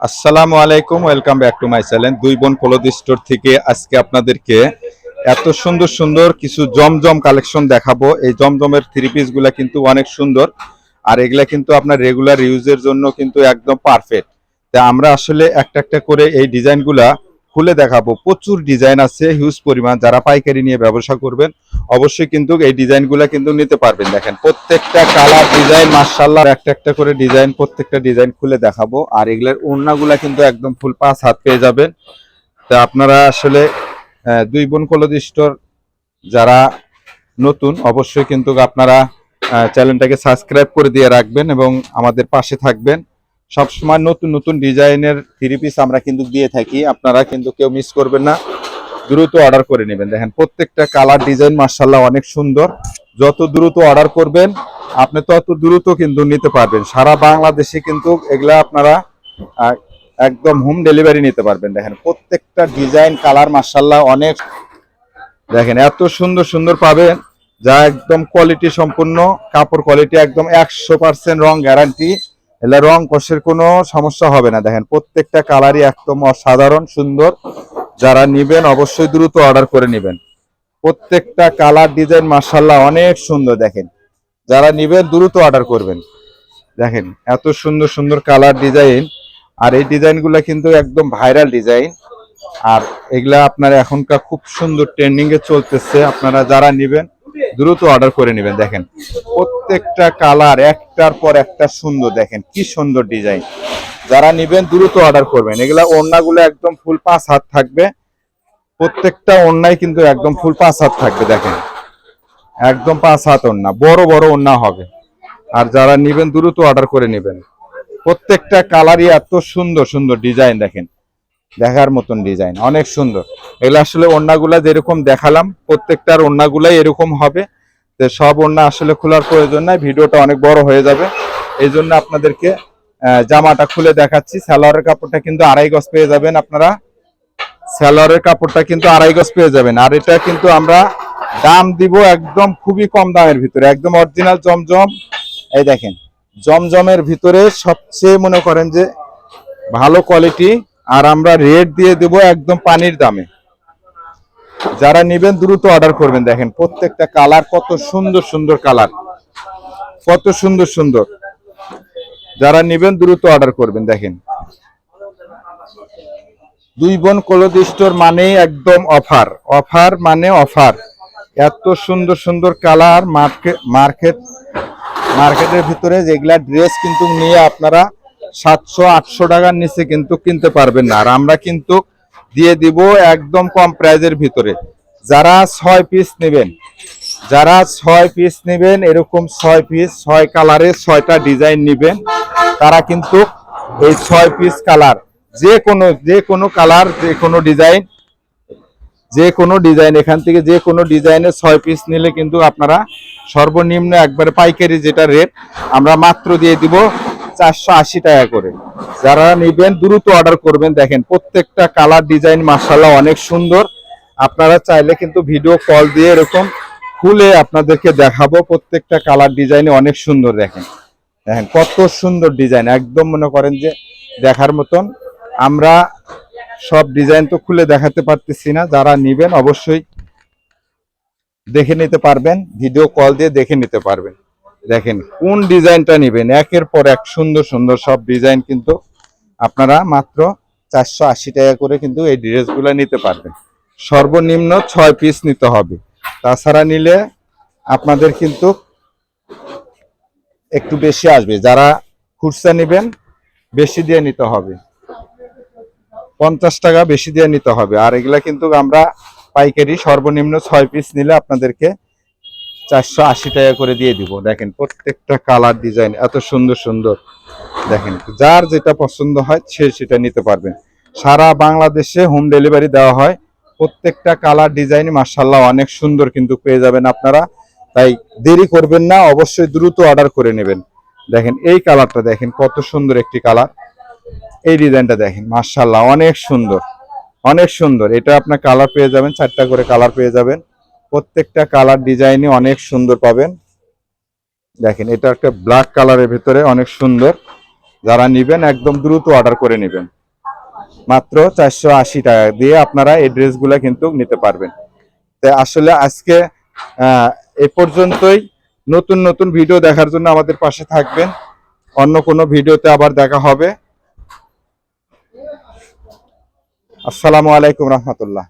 আসসালামু আলাইকুম welcome back to my channel দুই বোন কলোদি স্টোর থেকে আজকে আপনাদেরকে এত সুন্দর সুন্দর কিছু জমজম কালেকশন দেখাবো। এই জমজমের থ্রি পিসগুলা কিন্তু অনেক সুন্দর, আর এগুলা কিন্তু আপনার রেগুলার ইউজের জন্য কিন্তু একদম পারফেক্ট তা আমরা আসলে একটা একটা করে এই ডিজাইনগুলা খুলে দেখাবো। প্রচুর ডিজাইন আছে হিউজ পরিমাণ। যারা পাইকারি নিয়ে ব্যবসা করবেন, অবশ্যই কিন্তু এই ডিজাইনগুলা কিন্তু নিতে পারবেন। দেখেন, প্রত্যেকটা কালার ডিজাইন মার্শাল্লাহ একটা একটা করে ডিজাইন প্রত্যেকটা ডিজাইন খুলে দেখাবো। আর এগুলোর ওড়নাগুলা কিন্তু একদম ফুল পাঁচ হাত পেয়ে যাবেন। তা আপনারা আসলে দুই বোন কলদ স্টোর যারা নতুন, অবশ্যই কিন্তু আপনারা চ্যানেলটাকে সাবস্ক্রাইব করে দিয়ে রাখবেন এবং আমাদের পাশে থাকবেন। সবসময় নতুন নতুন ডিজাইনের থ্রি পিস আমরা কিন্তু দিয়ে থাকি। আপনারা কিন্তু কেউ মিস করবেন না। দ্রুত অর্ডার করে নেবেন। দেখেন, প্রত্যেকটা কালার ডিজাইন মার্শাল্লাহ অনেক সুন্দর। যত দ্রুত অর্ডার করবেন, আপনি তত দ্রুত কিন্তু নিতে পারবেন। সারা বাংলাদেশে কিন্তু এগুলা আপনারা একদম হোম ডেলিভারি নিতে পারবেন। দেখেন, প্রত্যেকটা ডিজাইন কালার মার্শাল্লাহ অনেক। দেখেন, এত সুন্দর সুন্দর পাবেন। যা একদম কোয়ালিটি সম্পূর্ণ, কাপড় কোয়ালিটি একদম একশো পার্সেন্ট রং গ্যারান্টি এলে রং কষের কোনো সমস্যা হবে না। দেখেন, প্রত্যেকটা কালারই একদম অসাধারণ, সুন্দর। যারা নিবেন অবশ্যই দ্রুত অর্ডার করে নেবেন। প্রত্যেকটা কালার ডিজাইন মার্শাল্লাহ অনেক সুন্দর, দেখেন। যারা নেবেন দ্রুত অর্ডার করবেন। দেখেন, এত সুন্দর সুন্দর কালার ডিজাইন। আর এই ডিজাইনগুলো কিন্তু একদম ভাইরাল ডিজাইন। আর এগুলা আপনার এখনকার খুব সুন্দর ট্রেন্ডিং এ চলতেছে। আপনারা যারা নিবেন দ্রুত অর্ডার করে নেবেন, দেখেন। প্রত্যেকটা কালার একটার পর একটা সুন্দর, দেখেন কি সুন্দর ডিজাইন যারা নিবেন, দ্রুত অর্ডার করবেন। এগুলা ওড়নাগুলো একদম ফুল পাঁচ হাত থাকবে। প্রত্যেকটা ওড়নাই কিন্তু একদম ফুল পাঁচ হাত থাকবে, দেখেন। একদম পাঁচ হাত ওড়না, বড় বড় ওড়না হবে। আর যারা নিবেন, দ্রুত অর্ডার করে নেবেন। প্রত্যেকটা কালারই এত সুন্দর সুন্দর ডিজাইন দেখেন। দেখার মতন ডিজাইন অনেক সুন্দর। এগুলো আসলে ওড়নাগুলা যেরকম দেখালাম, প্রত্যেকটার ওড়নাগুলাই এরকম হবে। তো সব ওড়না আসলে খোলার প্রয়োজন নাই, ভিডিওটা অনেক বড় হয়ে যাবে। এই জন্য আপনাদেরকে জামাটা খুলে দেখাচ্ছি। সালোয়ারের কাপড়টা কিন্তু আড়াই গজ পেয়ে যাবেন আপনারা। সালোয়ারের কাপড়টা কিন্তু আড়াই গজ পেয়ে যাবেন। আর এটা কিন্তু আমরা দাম দিব একদম খুবই কম দামের ভিতরে। একদম অরিজিনাল জমজম। এই দেখেন, জমজমের ভিতরে সবচেয়ে মনে করেন যে ভালো কোয়ালিটি আর আমরা রেট দিয়ে দেব একদম পানির দামে। যারা নেবেন দ্রুত অর্ডার করবেন, দেখেন প্রত্যেকটা কালার কত সুন্দর সুন্দর কালার কত সুন্দর সুন্দর। যারা নেবেন দ্রুত অর্ডার করবেন, দেখেন। দুই বোন ক্লোথ স্টোর মানে একদম অফার অফার মানে অফার এত সুন্দর সুন্দর কালার মার্কেট মার্কেট মার্কেটের ভিতরে যেগুলা ড্রেস কিন্তু নিয়ে আপনারা সাতশো, আটশো টাকার নিচে কিন্তু কিনতে পারবেন না। আর আমরা কিন্তু দিয়ে দিব একদম কম প্রাইজের ভিতরে। যারা ছয় পিস নেবেন, যারা ছয় পিস নেবেন, এরকম ছয় পিস ছয় কালারের ছয়টা ডিজাইন নেবেন, তারা কিন্তু এই ছয় পিস কালার যে কোনো যে কোনো কালার যে কোনো ডিজাইন যে কোনো ডিজাইন এখান থেকে যে কোনো ডিজাইনের ছয় পিস নিলে কিন্তু আপনারা সর্বনিম্ন একবারে পাইকারি যেটা রেট আমরা মাত্র দিয়ে দিব চারশো আশি টাকা করে। যারা নেবেন, দ্রুত অর্ডার করবেন। দেখেন, প্রত্যেকটা কালার ডিজাইন মার্শাল্লাহ অনেক সুন্দর। আপনারা চাইলে কিন্তু ভিডিও কল দিয়ে এরকম খুলে আপনাদেরকে দেখাবো। প্রত্যেকটা কালার ডিজাইনে অনেক সুন্দর, দেখেন। দেখেন, কত সুন্দর ডিজাইন একদম মনে করেন যে দেখার মতন। আমরা সব ডিজাইন তো খুলে দেখাতে পারতেছি না। যারা নিবেন, অবশ্যই দেখে নিতে পারবেন। ভিডিও কল দিয়ে দেখে নিতে পারবেন। দেখেন কোন ডিজাইনটা নেবেন, একের পর এক সুন্দর সুন্দর সব ডিজাইন কিন্তু আপনারা মাত্র চারশো আশি টাকা করে কিন্তু এই ড্রেসগুলো নিতে পারবেন। সর্বনিম্ন ছয় পিস নিতে হবে। তাছাড়া নিলে আপনাদের কিন্তু একটু বেশি আসবে। যারা খুচরা নেবেন, বেশি দিয়ে নিতে হবে। পঞ্চাশ টাকা বেশি দিয়ে নিতে হবে। আর এগুলা কিন্তু আমরা পাইকারি সর্বনিম্ন ছয় পিস নিলে আপনাদেরকে চারশো আশি টাকা করে দিয়ে দিব, দেখেন প্রত্যেকটা কালার ডিজাইন এত সুন্দর সুন্দর। দেখেন, যার যেটা পছন্দ হয় সে সেটা নিতে পারবেন। সারা বাংলাদেশে হোম ডেলিভারি দেওয়া হয়। প্রত্যেকটা কালার ডিজাইন মার্শাল্লাহ অনেক সুন্দর কিন্তু পেয়ে যাবেন আপনারা। তাই দেরি করবেন না, অবশ্যই দ্রুত অর্ডার করে নেবেন। দেখেন, এই কালারটা দেখেন, কত সুন্দর একটি কালার। এই ডিজাইনটা দেখেন মার্শাল্লাহ অনেক সুন্দর। অনেক সুন্দর, এটা আপনার কালার পেয়ে যাবেন, চারটা করে কালার পেয়ে যাবেন। প্রত্যেকটা কালার ডিজাইনই অনেক সুন্দর পাবেন। দেখেন, এটা একটা ব্ল্যাক কালারের ভিতরে অনেক সুন্দর। যারা নিবেন, একদম দ্রুত অর্ডার করে নেবেন। মাত্র চারশো আশি টাকা দিয়ে আপনারা এই ড্রেসগুলো কিন্তু নিতে পারবেন। তাই আসলে আজকে এ পর্যন্তই। নতুন নতুন ভিডিও দেখার জন্য আমাদের পাশে থাকবেন। অন্য কোনো ভিডিওতে আবার দেখা হবে। আসসালামু আলাইকুম রহমতুল্লাহ।